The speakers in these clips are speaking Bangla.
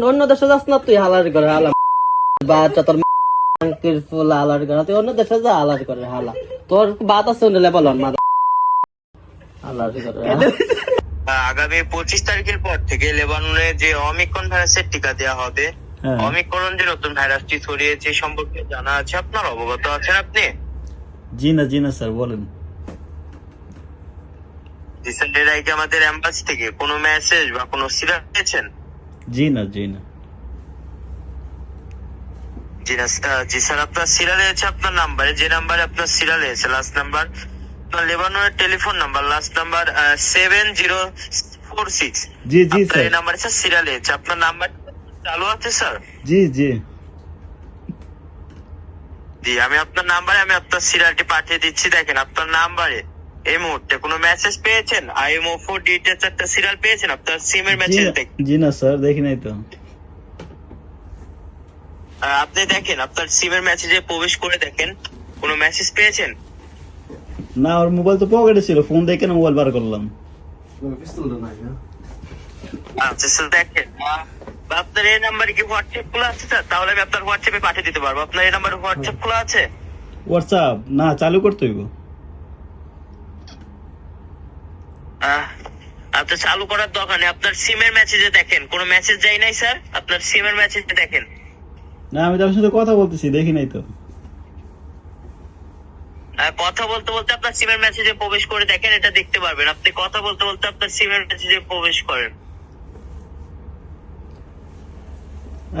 অন্য- দেশে যাস না তুই হালার করে হালা। বাচ্চা তোর আঙ্কির ফুল হালার করে তুই অন্য দেশে যা হালার করে হালা। তোর বাত আছে অন্য লেভেল মা হালার করে আগামী পঁচিশ তারিখের পর থেকে লেবাননে যে অমিক্রন ভাইরাসের টিকা দেওয়া হবে হ্যাঁ। অমিক্রন যে নতুন ভাইরাসটি ছড়িয়েছে সম্পর্কে জানা আছে? আপনার অবগত আছেন আপনি? জি না জি না স্যার বলেন। রিসেন্টের আগে আমাদের এম্বাসি থেকে কোনো মেসেজ বা কোনো সিরাপ পেয়েছেন? জি না জি না। জি স্যার- আপনার সিরিয়ালে আছে আপনার নাম্বারে যে নাম্বারে আপনার সিরিয়ালে আছে লাস্ট নাম্বার আপনার লেবাননের telephone number last number seven zero four six জি জি স্যার। এই নাম্বার স্যার সিরিয়ালে আছে আপনার নাম্বার চালু আছে স্যার জি জি। জি আমি আপনার নাম্বারে আমি আপনার সিরিয়ালটি পাঠিয়ে দিচ্ছি দেখেন আপনার নাম্বারে এই মুহূর্তে কোনো মেসেজ পেয়েছেন? আইএমও ফোর ডিটেলস একটা সিরিয়াল পেয়েছেন? আপনার সিমের মেসেজ না- দেখেন জি না স্যার দেখি নাই তো। আপনি দেখেন আপনার সিমের মেসেজে প্রবেশ করে দেখেন। কোনো মেসেজ পেয়েছেন? না ওর মোবাইল তো পকেটে ছিল ফোন দেখে না মোবাইল বার করলাম। আচ্ছা স্যার দেখেন আপনার এই নাম্বারে কি হোয়াটসঅ্যাপ খোলা আছে স্যার তাহলে আমি আপনার হোয়াটসঅ্যাপে পাঠিয়ে দিতে পারব। আপনার এই নাম্বারে হোয়াটসঅ্যাপ খোলা আছে? হোয়াটসঅ্যাপ না চালু করতে হইব। আহ, আচ্ছা চালু করার দরকার নেই। আপনার সিমের মেসেজে দেখেন কোনো মেসেজ যাই নাই স্যার আপনার সিমের মেসেজে দেখেন। না আমি তার সাথে কথা বলতেছি দেখি নাই তো। কথা বলতে বলতে আপনার সিমের মেসেজে প্রবেশ করে দেখেন এটা দেখতে পারবেন। আপনি কথা বলতে বলতে আপনার সিমের মেসেজে প্রবেশ করেন।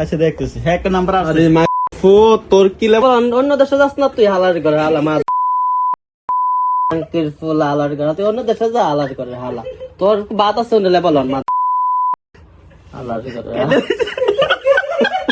আচ্ছা দেখতেছি। হ্যাঁ একটা নাম্বার আছে আরে তোর কি লেভেল অন্য- অন্য দেশে যাস না তুই হালার করে হালা মা আঙ্কের ফুল আলার করা, তুই অন্য দেশে যা আলার করে, হালা। তোর বাতাস শুনলে বলন মা আলার করে হ্যাঁ।